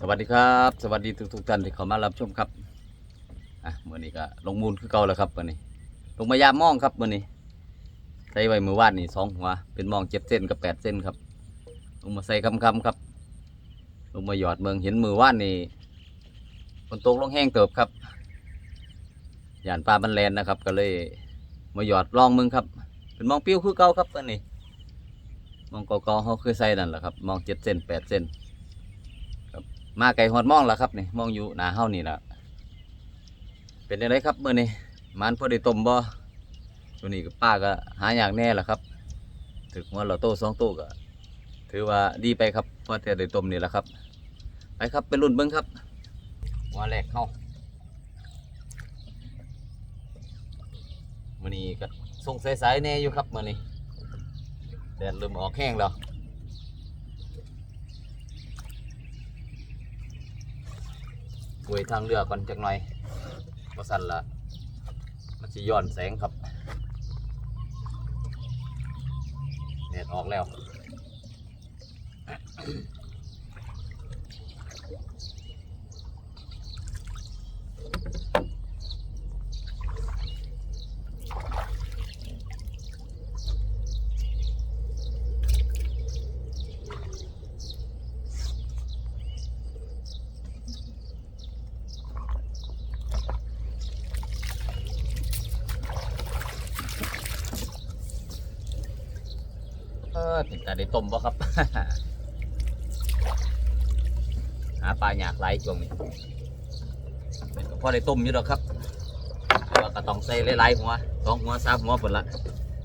สวัสดีครับ สวัสดีทุกทุกท่านที่เข้ามารับชมครับอะมื่อนี้ก็ลงมูลคือเก่าแล้วครับมื่อนี้ ลงมายามมองครับมื่อนี้ใส่ไว้มือวาดนี่สองหัวเป็นมองเจ็ดเส้นกับแปดเส้นครับ ลงมาใส่คำคำครับ ลงมาหยอดเมืองเห็นมือวาดนี่ฝนตกลงแห้งเติบครับหย่านปลาบันแลนนะครับ ก็เลยมาหยอดลองมึงครับ เป็นมองปิ้วคือเก่าครับมื่อนี้มองเก่าๆเขาเคยใส่นั่นแหละครับมองเจ็ดเส้นแปดเส้น มาไก่หอดมองแล้วครับนี่มองอยู่หนาเฮานี่แหละเป็นยังไงครับเมื่อนี้มันพอได้ต้มบ่ตัวนี้ก็ป้าก็หาอย่างแน่แหละครับ ถึงว่าเราโตสองโตก็ถือว่าดีไปครับเพราะแต่ได้ต้มนี่แหละครับ ไปครับไปรุ่นเบิ้งครับหัวแรกเข้ามื่อนี้ก็ส่งสายๆแน่อยู่ครับมื่อนี้แดดเริ่มออกแห้งแล้ว กวยทางเรือก่อนจักหน่อยมาสั่นละมันจะย้อนแสงครับแดดออกแล้ว เแต่ได้ต้มบ่ครับ หาปลาหยากไหลช่วงนี้เป็นก็พอได้ต้มอยู่แล้วครับแต่ว่าก็ต้องใส่หลายๆหัวสองหัวสามหัวผลละ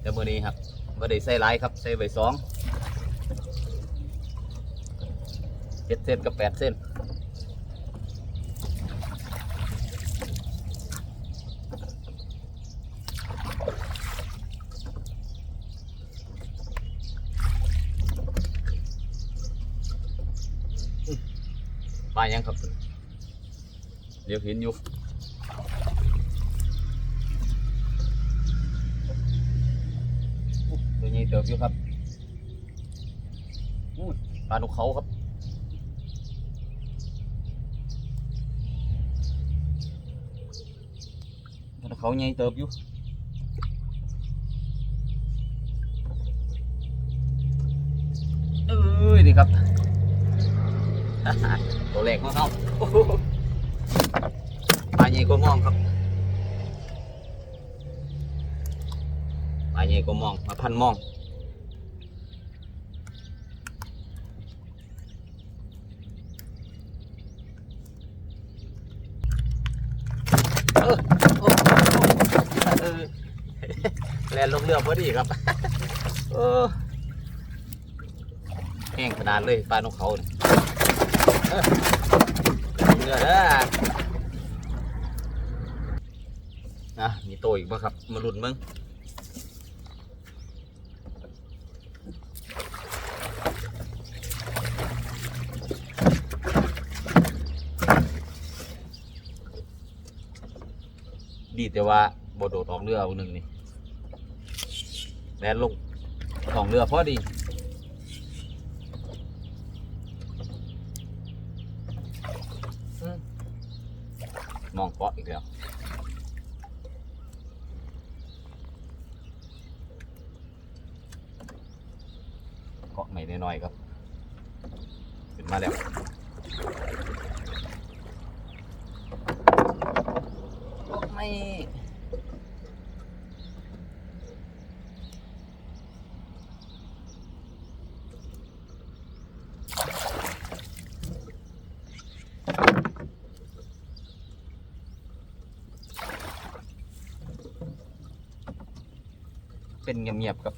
แต่มื้อนี้ครับไม่ได้ใส่หลายครับใส่ไว้สองเจ็ดเส้นกับแปดเส้น ลายังครับเดี๋ยวเห็นอยู่ตัวนี้เติบอยู่ครับอู้ยปลานกเขาครับปลานกเขาใหญ่เติบอยู่เอ้ยนี่ครับ ตัวแรกของเขาโอ้โหปลาใหญ่กว่ามองครับปลาใหญ่กว่ามองมาพันมองแลนลงเรือพอดีครับแห้งขนาดเลยปลานกเขาเนี่ย เนื้อเด้อนะมีโตอีกบ่ครับ มาลุ้นมึงดีแต่ว่าบโดดออกเรือเอาหนึ่งนี่แลนลงของเรือพอดี มองเกาะอีกแล้วเกาะใหม่น้อยๆครับขึ้นมาแล้วเกาะใหม่ เป็นเงียบๆครับ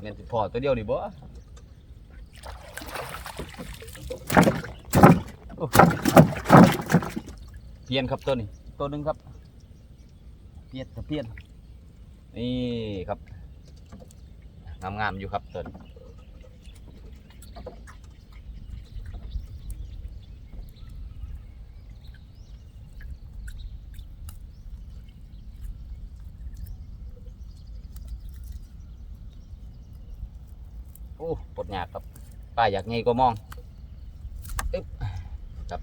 เงินสิพอตัวเดียวนี่บ่โอ้เพียนครับตัวนี้ตัวหนึงครับ เพียนเพียนนี่ครับงามๆอยู่ครับตัวนี้ อ้ปวดหนักครับป้าอยากไงก็มองอึ๊บจับ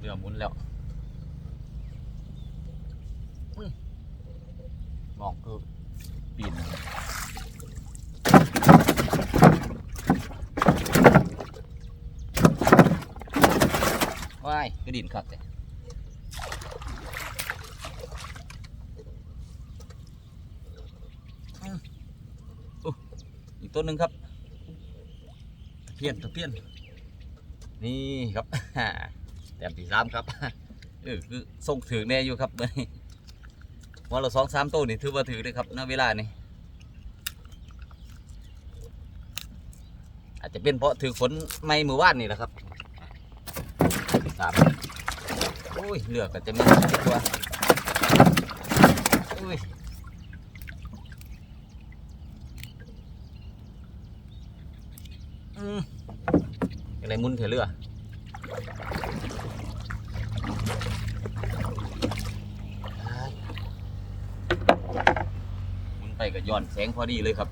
เรือหมุนแล้วมองคือปีนว้ายคือดินครับเนี่ยอีกต้นหนึ่งครับ เพี้ยนตะเพี้ยน นี่ครับ แต้มที่สามครับเออคือส่งถือแน่อยู่ครับเมื่อนี้วันละสองสามตัวนี่ถือว่าถือเลยครับณเวลานี้อาจจะเป็นเพราะถือฝนไม่มือว่านนี่แหละครับสามโอ้ยเลือกก็จะมีตัวโอ้ยอืมอะไรมุนเถอะเรือ หมุน ไปก็ย้อนแสงพอดีเลยครับ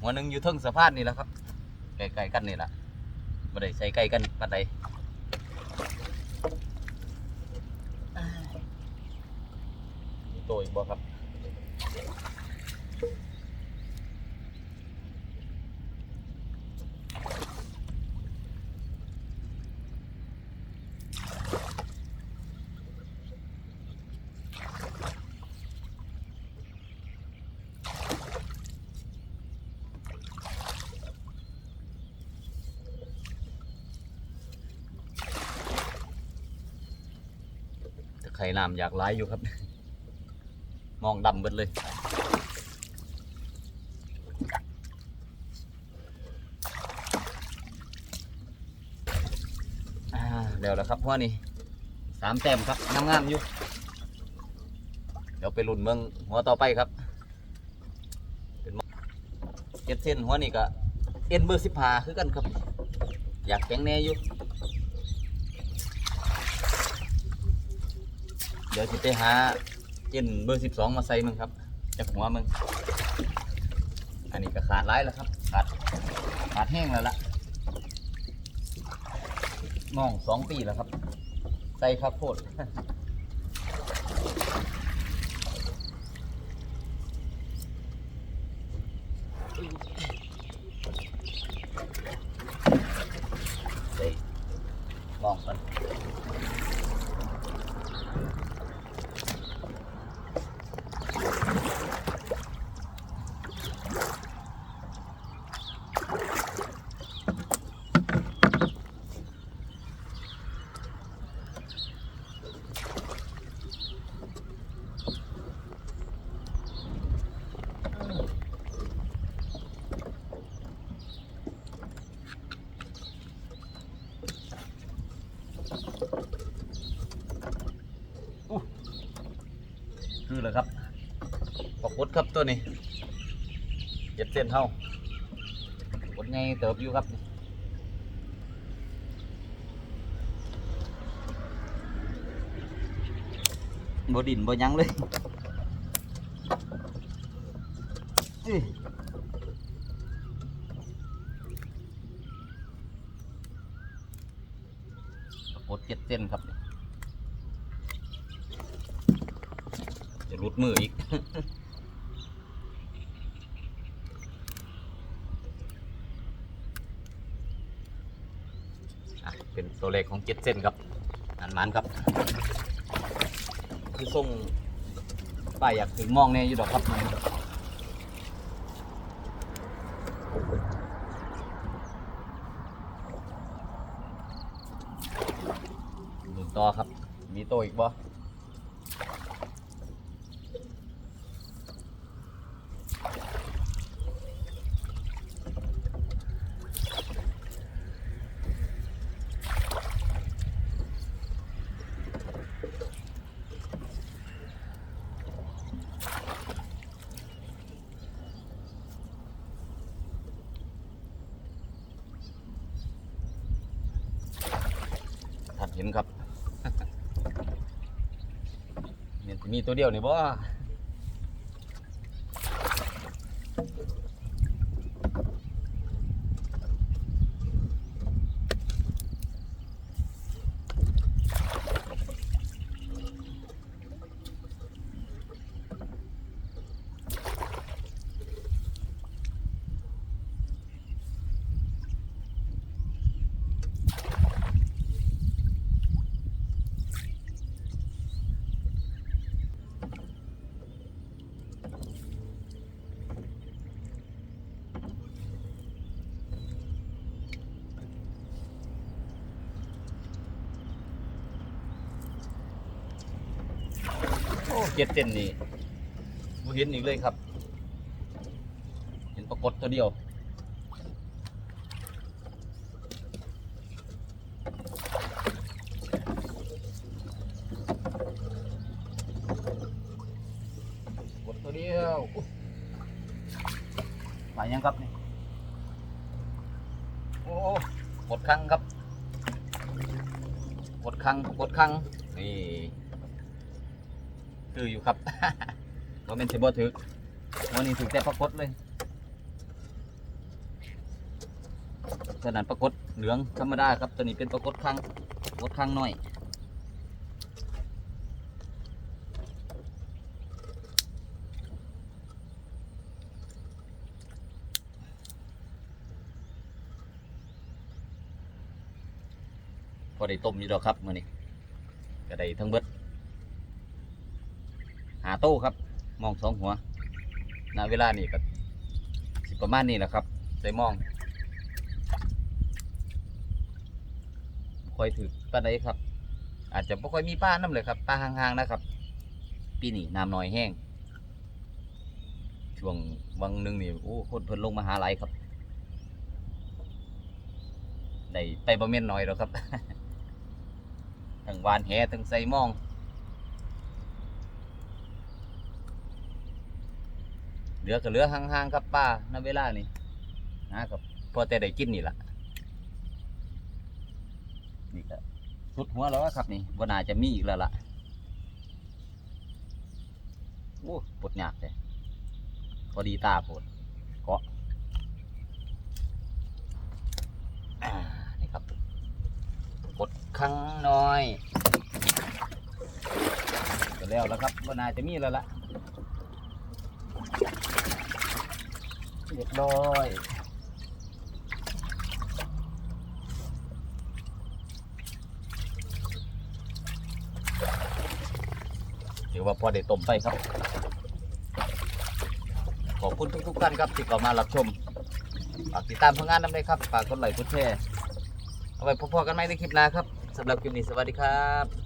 หัวหนึ่งอยู่เทึงสะพานนี่แหละครับใกล้ๆกันนี่แหละไม่ได้ใส่ใกล้กันปานใดมีตัวอีกบ่ครับ ข่น้ำอยากไล่อยู่ครับ มองดำเบิดเลยเดี๋ยวแล้วครับพ่อนี่สามแต้มครับงามๆอยู่ เดี๋ยวไปลุ้นเมืองหัวต่อไปครับเป็นเจ็ดเส้นหัวนี่ก็เอ็นเบอร์สิบหาคือกันครับ อยากแข็งแน่อยู่ เดี๋ยวจะไปหาเจนเบอร์สิบสองมาใส่มึงครับจากหัวมึง อันนี้ก็ขาดร้ายแล้วครับ ขาดขาดแห้งแล้วล่ะน้องสองปีแล้วครับ ใส่ข้าวโพด คือเลยครับปอกดครับตัวนี้เจ็ดเส้นเท่ากดไงเติบอยู่ครับบดินบยังเลยอื้อปอกดเจ็ดเส้นครับ จะรุดมืออีกเป็นตัวเลขของเจ็ดเส้นครับอันมันครับ คือส่งป้ายอยากถึงมองแน่อยู่ดอกครับมันต่อครับ มีโตอีกบ่ อ ห็นครับ เนี่ยมีตัวเดียวนี่บ่ เจ็ดเส้นนี่บ่เห็นอีกเลยครับ เห็นปรากฏตัวเดียวกดตัวเดียวอุ๊ยไปยังครับนี่โอ้กดครั้งครับ กดครั้งกดครั้งนี่ คืออยู่ครับว่าเป็นสิบ่ถึกวันนี้ถึกแต่ปรากฏเลยขนาดปรากฏเหลืองธรรมดาครับตัวนี้เป็นปรากฏครั้งปรากฏครั้งน้อยพอได้ต้มอยู่ดอกครับมื้อนี้ก็ได้ทั้งเบิด โต้ครับ มองสองหัวณเวลานี้ก็สิประมาณนี้แหละครับได้มองค่อยถือปานใดครับ อาจจะไม่ค่อยมีป้าน้ำเลยครับป้าห่างๆนะครับ ปีนี้น้ำน้อยแห้ง ช่วงวังหนึ่งนี่โอ้คนเพิ่นลงมาหาไหลายครับได้ไปบ่แม่นน้อยแล้วครับ ทั้งวานแหทั้งใส่มอง เหลือก็เหลือห่างๆครับป้าณเวลานี้นะครับพอแต่ได้กินนี่แหละนี่ก็สุดหัวแล้วครับนี่บน่าจะมีอีกแล้วล่ะโอ้ปวดหยาบเลยพอดีตาปวดเกาะนี่ครับกดครั้งน้อยก็แล้วแล้วครับบน่าจะมีแล้วล่ะ รียบร้อยถือว่าพอได้ต้มไปครับ ขอบคุณทุกๆท่านครับที่เข้ามารับชมฝากติดตามผลงานน้ำได้ครับฝากกดไลค์กดแชร์เอาไว้พบๆกันใหม่ในคลิปหน้าครับสำหรับคลิปนี้สวัสดีครับ